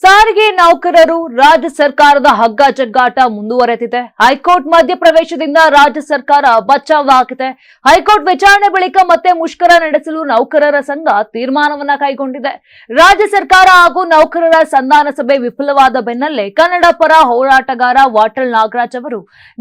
ಸಾರಿಗೆ ನೌಕರರು ರಾಜ್ಯ ಸರ್ಕಾರದ ಹಗ್ಗ ಜಗ್ಗಾಟ ಮುಂದುವರೆದಿದೆ. ಹೈಕೋರ್ಟ್ ಮಧ್ಯಪ್ರವೇಶದಿಂದ ರಾಜ್ಯ ಸರ್ಕಾರ ಬಚಾವಾಗಿದೆ. ಹೈಕೋರ್ಟ್ ವಿಚಾರಣೆ ಬಳಿಕ ಮತ್ತೆ ಮುಷ್ಕರ ನಡೆಸಲು ನೌಕರರ ಸಂಘ ತೀರ್ಮಾನವನ್ನ ಕೈಗೊಂಡಿದೆ. ರಾಜ್ಯ ಸರ್ಕಾರ ಹಾಗೂ ನೌಕರರ ಸಂಧಾನ ಸಭೆ ವಿಫಲವಾದ ಬೆನ್ನಲ್ಲೇ ಕನ್ನಡ ಪರ ಹೋರಾಟಗಾರ ವಾಟಲ್ ನಾಗರಾಜ್ ಅವರು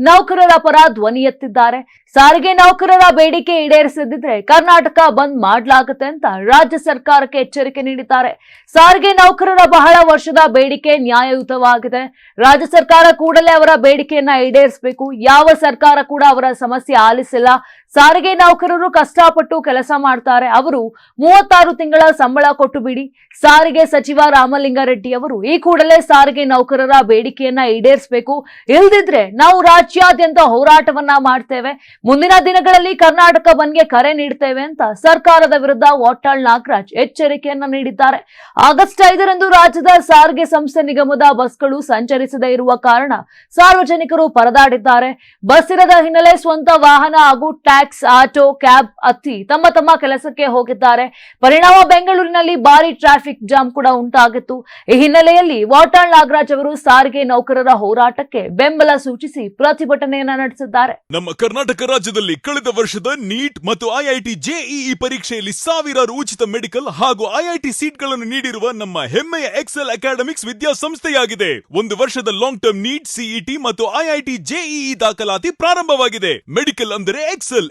ನೌಕರರ ಪರ ಧ್ವನಿ ಎತ್ತಿದ್ದಾರೆ. ಸಾರಿಗೆ ನೌಕರರ ಬೇಡಿಕೆ ಈಡೇರಿಸದಿದ್ರೆ ಕರ್ನಾಟಕ ಬಂದ್ ಮಾಡಲಾಗುತ್ತೆ ಅಂತ ರಾಜ್ಯ ಸರ್ಕಾರಕ್ಕೆ ಎಚ್ಚರಿಕೆ ನೀಡಿದ್ದಾರೆ. ಸಾರಿಗೆ ನೌಕರರ ಬಹಳ ವರ್ಷದ ಬೇಡಿಕೆ ನ್ಯಾಯಯುತವಾಗಿದೆ. ರಾಜ್ಯ ಸರ್ಕಾರ ಕೂಡಲೇ ಅವರ ಬೇಡಿಕೆಯನ್ನ ಈಡೇರಿಸಬೇಕು. ಯಾವ ಸರ್ಕಾರ ಕೂಡ ಅವರ ಸಮಸ್ಯೆ ಆಲಿಸಿಲ್ಲ. ಸಾರಿಗೆ ನೌಕರರು ಕಷ್ಟಪಟ್ಟು ಕೆಲಸ ಮಾಡ್ತಾರೆ. ಅವರು ಮೂವತ್ತಾರು ತಿಂಗಳ ಸಂಬಳ ಕೊಟ್ಟು ಬಿಡಿ. ಸಾರಿಗೆ ಸಚಿವ ರಾಮಲಿಂಗಾರೆಡ್ಡಿ ಅವರು ಈ ಕೂಡಲೇ ಸಾರಿಗೆ ನೌಕರರ ಬೇಡಿಕೆಯನ್ನ ಈಡೇರಿಸಬೇಕು. ಇಲ್ದಿದ್ರೆ ನಾವು ರಾಜ್ಯಾದ್ಯಂತ ಹೋರಾಟವನ್ನ ಮಾಡ್ತೇವೆ. ಮುಂದಿನ ದಿನಗಳಲ್ಲಿ ಕರ್ನಾಟಕ ಬಂದ್ಗೆ ಕರೆ ನೀಡ್ತೇವೆ ಅಂತ ಸರ್ಕಾರದ ವಿರುದ್ಧ ವಾಟಾಳ್ ನಾಗರಾಜ್ ಎಚ್ಚರಿಕೆಯನ್ನ ನೀಡಿದ್ದಾರೆ. ಆಗಸ್ಟ್ ಐದರಂದು ರಾಜ್ಯದ ಸಾರಿಗೆ ಸಂಸ್ಥೆ ನಿಗಮದ ಬಸ್ಗಳು ಸಂಚರಿಸದೇ ಇರುವ ಕಾರಣ ಸಾರ್ವಜನಿಕರು ಪರದಾಡಿದ್ದಾರೆ. ಬಸ್ ಇರದ ಹಿನ್ನೆಲೆ ಸ್ವಂತ ವಾಹನ ಹಾಗೂ ಆಟೋ ಕ್ಯಾಬ್ ಹತ್ತಿ ತಮ್ಮ ತಮ್ಮ ಕೆಲಸಕ್ಕೆ ಹೋಗಿದ್ದಾರೆ. ಪರಿಣಾಮ ಬೆಂಗಳೂರಿನಲ್ಲಿ ಭಾರಿ ಟ್ರಾಫಿಕ್ ಜಾಮ್ ಕೂಡ ಉಂಟಾಗಿತ್ತು. ಈ ಹಿನ್ನೆಲೆಯಲ್ಲಿ ವಾಟಾಳ್ ನಾಗರಾಜ್ ಅವರು ಸಾರಿಗೆ ನೌಕರರ ಹೋರಾಟಕ್ಕೆ ಬೆಂಬಲ ಸೂಚಿಸಿ ಪ್ರತಿಭಟನೆಯನ್ನ ನಡೆಸಿದ್ದಾರೆ. ನಮ್ಮ ಕರ್ನಾಟಕ ರಾಜ್ಯದಲ್ಲಿ ಕಳೆದ ವರ್ಷದ ನೀಟ್ ಮತ್ತು ಐಐಟಿ ಜೆಇಇ ಪರೀಕ್ಷೆಯಲ್ಲಿ ಸಾವಿರಾರು ಉಚಿತ ಮೆಡಿಕಲ್ ಹಾಗೂ ಐಐಟಿ ಸೀಟ್ಗಳನ್ನು ನೀಡಿರುವ ನಮ್ಮ ಹೆಮ್ಮೆಯ ಎಕ್ಸೆಲ್ ಅಕಾಡೆಮಿಕ್ಸ್ ವಿದ್ಯಾಸಂಸ್ಥೆಯಾಗಿದೆ. ಒಂದು ವರ್ಷದ ಲಾಂಗ್ ಟರ್ಮ್ ನೀಟ್ ಸಿಇಟಿ ಮತ್ತು ಐಐಟಿ ಜೆಇಇ ದಾಖಲಾತಿ ಪ್ರಾರಂಭವಾಗಿದೆ. ಮೆಡಿಕಲ್ ಅಂದರೆ ಎಕ್ಸೆಲ್